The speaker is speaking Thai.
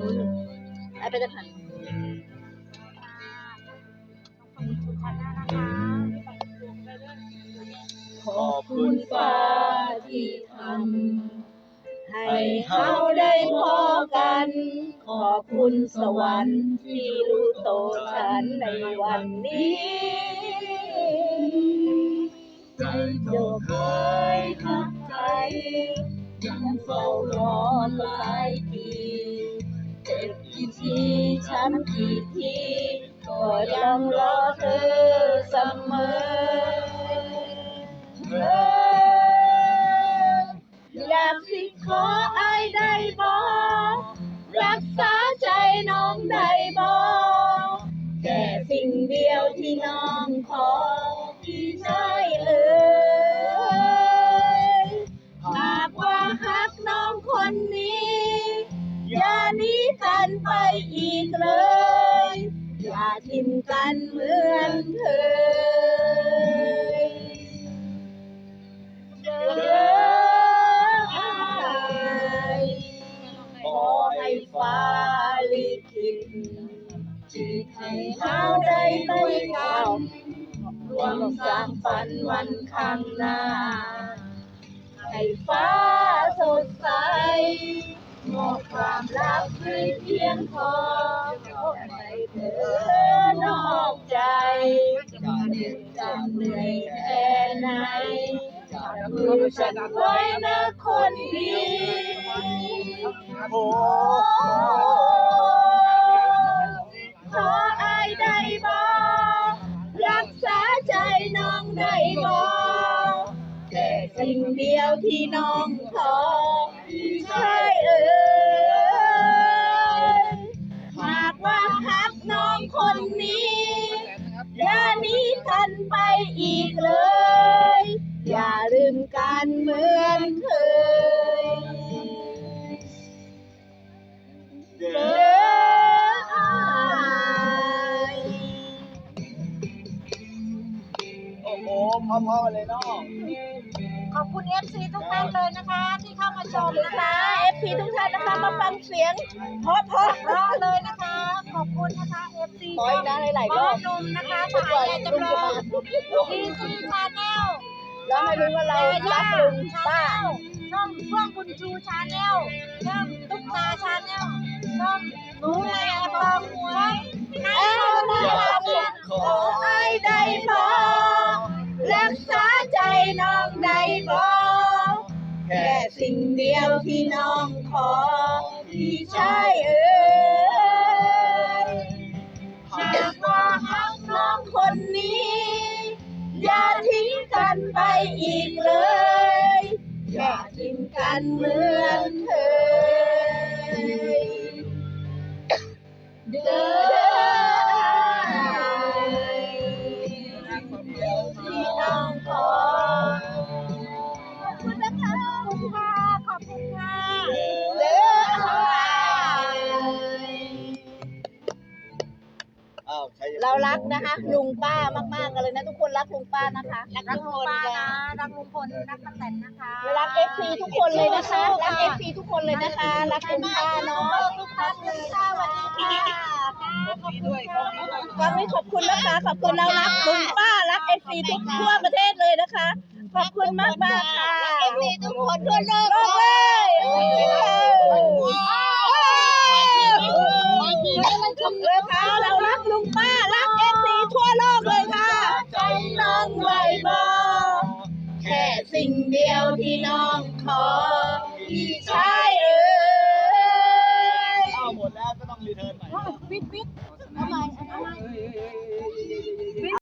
นูไอไปจะทันขอบคุณฟ้าที่ทำให้เฮาได้พอกัน ขอบคุณสวรรค์ที่รู้โตฉันในวันนี้ใจโยกเคยทักใจยังเฝ้ารอหลาย ทีช้ำกี่ทีก็ยังรอเธอเสมออยากสิขออายได้บอกรักษาใจน้องได้บอกแค่สิ่งเดียวที่น้องขอ ทิ้มกันเหมือนเคยเด้ออ้ายขอให้ฟ้าลิขิตที่ให้เฮาได้ไปกันรวมสร้างฝันวันข้างหน้า ให้ฟ้าสดใสมอบความรักให้เพียงพอให้เธอนอกใจ จะเหนื่อยจะเหนื่อยแค่ไหนมือฉันไว้นะคนดีโอ้ขออายได้บอกรักษาใจน้องได้บอกแต่สิ่งเดียวที่น้องขอใช่เอ่ยหากว่าหักน้องคนนี้อย่านีกัน ไปอีกเลย อย่าลืมกันเหมือนเคยเด้เด้อออ้ายโอ้โหพร้อมๆกันเลยเนาะขอบคุณเอฟซีทุกท่านเลยนะคะ ที่เข้ามาชมนะนะคะคะเอฟพีทุกท่านนะคะมาฟังเสียงเพราะเพราะรอเลยนะคะ ขอบคุณนะคะเอฟ ซีขออีกนะหลายๆรพ่ออบหนุ่มนะคะสายใหญ่จำลองดีซีชาแนลแล้วไม่รู้ว่าเรารักลุงป้าช่องช่วงบุญชูชาแนลช่องตุ๊กตาชาแนลช่องหนูแลฟองหัวให้เอ้าเรานะได้ครัรับบเงินขอขอไอ้ได้พอรักษาใจน้องได้บอกแค่สิ่งเดียวที่น้องขอที่ใช่เอ่ย กันไปอีกเลย อย่าทิ้งกันเหมือนเคย เรารักนะคะ ลุงป้ามากๆกันเลยนะทุกคนรักลุงป้านะคะรักลุงป้านะรักลุงพลรักป้าแตนนะคะรักเอฟซีทุกคนเลยนะคะรักเอฟซีทุกคนเลยนะคะรักลุงป้าเนาะทุกท่านเลยค่ะสวัสดีค่ะขอบคุณค่ะก็ไม่ขอบคุณนะคะขอบคุณเรารักลุงป้ารักเอฟซีทุกทั่วประเทศเลยนะคะ ขอบคุณมากมากๆค่ะเอฟซีทุกคนทั่วโลกโลกเลยเอ้ยเลยค่ะ เดียวที่น้องขอที่ใช่เอ่ยอ้าวหมดแล้วก็ต้องรีเทิร์นใหม่ปิดปิดทำไม